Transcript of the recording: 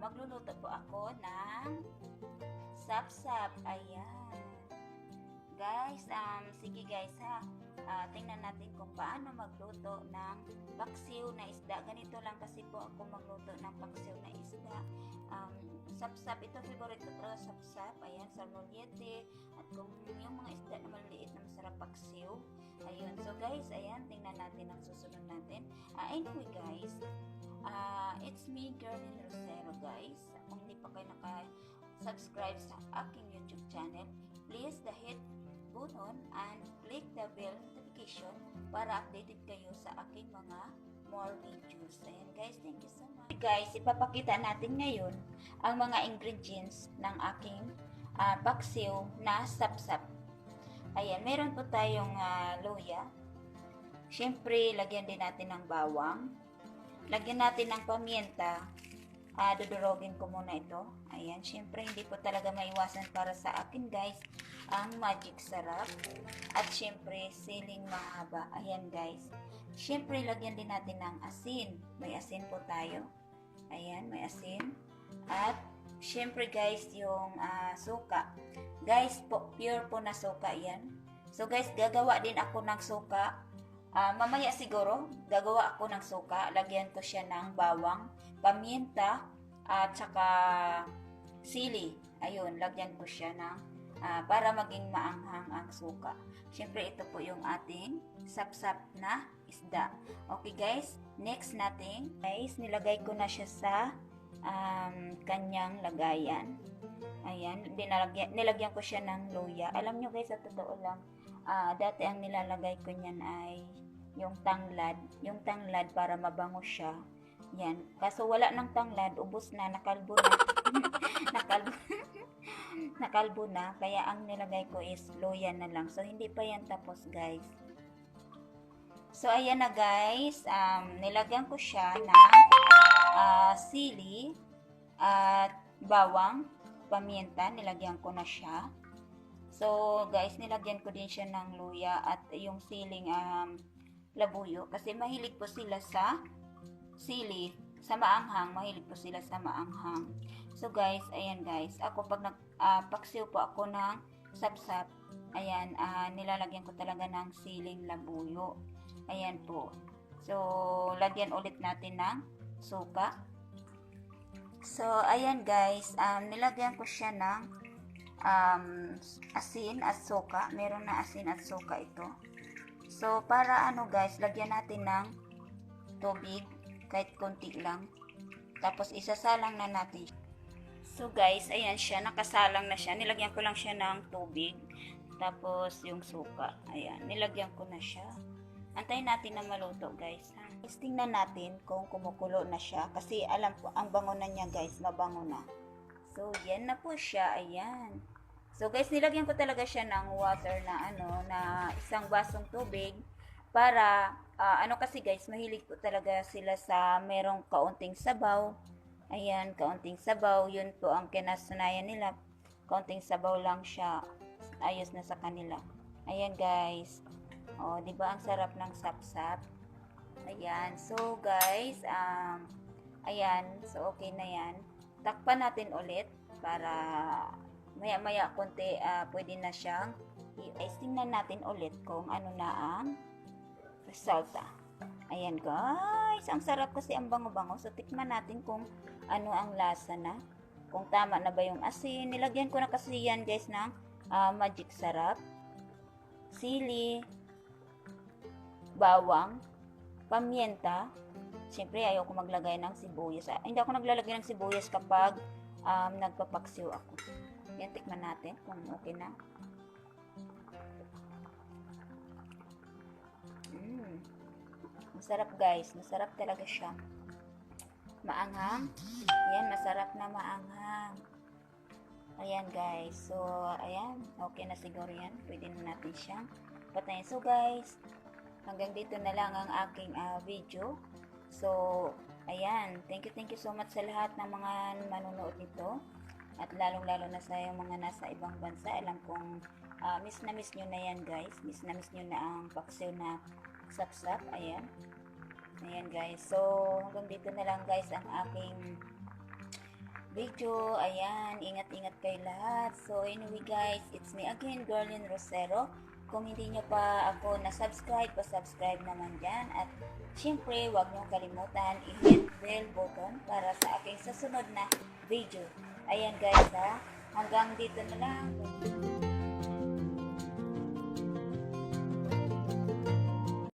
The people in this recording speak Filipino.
magluluto po ako ng sap-sap. Ayan. Guys, um, sige guys ha. Ah, tingnan natin kung paano magluto ng paksiw na isda. Ganito lang kasi po ako magluto ng paksiw na isda. Um, sap-sap, ito favorite ko talaga sap-sap. Ayan, salmoniete. At kung yung mga isda na maliliit na masarap paksiw. Ayun, so guys, ayan, tingnan natin ang susunod natin. Ah, anyway guys, ah, it's me, Gerlin Rosero guys. Kung hindi pa kayo naka-subscribe sa aking YouTube channel, please the hit button and click the bell notification para updated kayo sa aking mga more videos. Ayan guys, thank you so much. Guys, ipapakita natin ngayon ang mga ingredients ng aking uh, paksiw na sapsap. Ayan, meron po tayong uh, luya. Siyempre, lagyan din natin ng bawang. Lagyan natin ng pamienta. Uh, dudurogin ko muna ito. Ayan, siyempre, hindi po talaga maiwasan para sa akin guys ang magic sarap. At syempre, siling mahaba. Ayan guys. Syempre, lagyan din natin ng asin. May asin po tayo. Ayan, may asin. At syempre guys, yung uh, suka. Guys, po, pure po na suka yan. So guys, gagawa din ako ng suka. Uh, mamaya siguro, gagawa ako ng suka. Lagyan ko siya ng bawang, paminta, at saka sili. Ayun, lagyan ko siya ng uh, para maging maanghang ang suka. Siyempre, ito po yung ating sapsap na isda. Okay guys, next natin, guys, nilagay ko na siya sa um, kanyang lagayan. Ayan, dinalagyan, nilagyan ko siya ng luya. Alam nyo guys, sa totoo lang, uh, dati ang nilalagay ko niyan ay yung tanglad. Yung tanglad para mabango siya. Yan. Kaso wala ng tanglad, ubos na, nakalbo na. nakalbo, nakalbo na. Kaya ang nilagay ko is luya na lang. So, hindi pa yan tapos, guys. So, ayan na, guys. Um, nilagyan ko siya ng uh, sili at bawang, paminta. Nilagyan ko na siya. So, guys, nilagyan ko din siya ng luya at yung siling um, labuyo. Kasi mahilig po sila sa sili sa maanghang, mahilig po sila sa maanghang. So guys, ayan guys, ako pag nagpaksiw uh, po ako ng sapsap, ayan, uh, nilalagyan ko talaga ng siling labuyo. Ayan po. So, lagyan ulit natin ng suka. So, ayan guys, um, nilagyan ko siya ng um, asin at suka. Meron na asin at suka ito. So, para ano guys, lagyan natin ng tubig kahit konti lang. Tapos isasalang na natin. So guys, ayan siya, nakasalang na siya. Nilagyan ko lang siya ng tubig. Tapos yung suka, ayan, nilagyan ko na siya. Antayin natin na maluto guys. Ha? Tingnan natin kung kumukulo na siya. Kasi alam ko, ang bango na niya guys, mabango na. So yan na po siya, ayan. So guys, nilagyan ko talaga siya ng water na ano, na isang basong tubig para uh, ano kasi guys, mahilig po talaga sila sa merong kaunting sabaw. Ayan, kaunting sabaw, yun po ang kinasanayan nila. Kaunting sabaw lang siya. Ayos na sa kanila. Ayan guys. Oh, 'di ba ang sarap ng sapsap? Ayan. So guys, um ayan, so okay na 'yan. Takpan natin ulit para maya-maya konti uh, pwede na siyang i-icing natin ulit kung ano na ang salsa. Ayan guys, ang sarap kasi ang bango-bango. So tikman natin kung ano ang lasa na. Kung tama na ba yung asin. Nilagyan ko na kasi yan guys ng uh, magic sarap. Sili, bawang, pamienta. Siyempre ayaw ko maglagay ng sibuyas. Ah, hindi ako naglalagay ng sibuyas kapag um, nagpapaksiw ako. Yan, tikman natin kung okay na. Masarap guys. Masarap talaga siya. Maanghang. Ayan, masarap na maanghang. Ayan guys. So, ayan. Okay na siguro yan. Pwede na natin siyang patayin. So guys, hanggang dito na lang ang aking uh, video. So, ayan. Thank you, thank you so much sa lahat ng mga manonood nito. At lalong-lalo na sa yung mga nasa ibang bansa. Alam kong uh, miss na miss nyo na yan guys. Miss na miss nyo na ang paksiw na sapsap. Ayan. Ayan guys. So, hanggang dito na lang guys ang aking video. Ayan, ingat-ingat kayo lahat. So anyway guys, it's me again, Girlin Rosero. Kung hindi nyo pa ako na-subscribe, pa-subscribe naman dyan. At syempre, huwag nyo kalimutan i-hit bell button para sa aking susunod na video. Ayan guys ha, hanggang dito na lang.